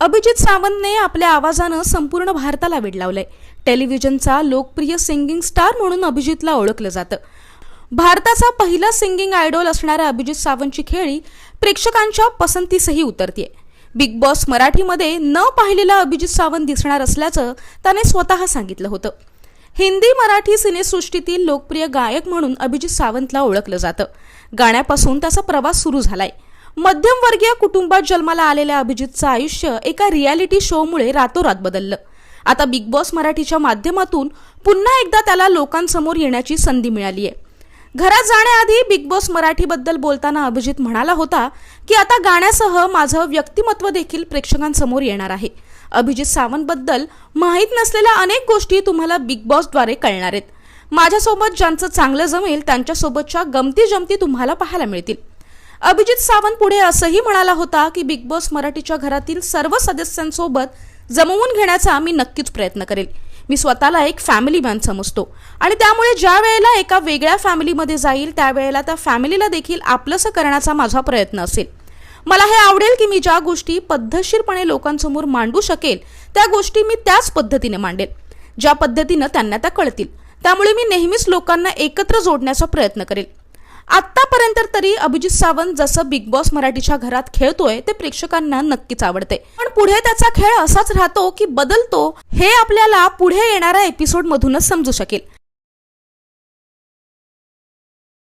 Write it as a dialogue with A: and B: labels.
A: अभिजित सावंतने आपल्या आवाजानं संपूर्ण भारताला वेड लावलंय. टेलिव्हिजनचा लोकप्रिय सिंगिंग स्टार म्हणून अभिजितला ओळखलं जातं. भारताचा पहिला सिंगिंग आयडॉल असणाऱ्या अभिजित सावंतची खेळी प्रेक्षकांच्या पसंतीसही उतरतीये. बिग बॉस मराठीमध्ये न पाहिलेला अभिजित सावंत दिसणार असल्याचं त्याने स्वतः सांगितलं होतं. हिंदी मराठी सिनेसृष्टीतील लोकप्रिय गायक म्हणून अभिजित सावंतला ओळखलं जातं. गाण्यापासून त्याचा प्रवास सुरू झालाय. मध्यमवर्गीय कुटुंबात जन्माला आलेल्या अभिजितचं आयुष्य एका रियालिटी शोमुळे रातोरात बदललं. आता बिग बॉस मराठीच्या माध्यमातून पुन्हा एकदा त्याला लोकांसमोर येण्याची संधी मिळाली आहे घरात जाण्याआधी बिग बॉस मराठीबद्दल बोलताना अभिजित म्हणाला होता की आता गाण्यासह माझं व्यक्तिमत्व देखील प्रेक्षकांसमोर येणार आहे. अभिजित सावंतबद्दल माहीत नसलेल्या अनेक गोष्टी तुम्हाला बिग बॉसद्वारे कळणार आहेत. माझ्यासोबत ज्यांचं चांगलं जमेल त्यांच्यासोबतच्या गमती जमती तुम्हाला पाहायला मिळतील. अभिजित सावंत पुढे असंही म्हणाला होता की बिग बॉस मराठीच्या घरातील सर्व सदस्यांसोबत जमवून घेण्याचा मी नक्कीच प्रयत्न करेल. मी स्वतःला एक फॅमिली मॅन समजतो. आणि त्यामुळे ज्या वेळेला एका वेगळ्या फॅमिलीमध्ये जाईल त्यावेळेला त्या फॅमिलीला देखील आपलंसं करण्याचा माझा प्रयत्न असेल. मला हे आवडेल की मी ज्या गोष्टी पद्धतशीरपणे लोकांसमोर मांडू शकेल त्या गोष्टी मी त्याच पद्धतीने मांडेल ज्या पद्धतीनं त्यांना त्या कळतील. त्यामुळे मी नेहमीच लोकांना एकत्र जोडण्याचा प्रयत्न करेल. आतापर्यंत तरी अभिजित सावंत जसं बिग बॉस मराठीच्या घरात खेळतोय ते प्रेक्षकांना नक्कीच आवडते. पण पुढे त्याचा खेळ असाच राहतो की बदलतो हे आपल्याला पुढे येणाऱ्या एपिसोड मधूनच समजू शकेल.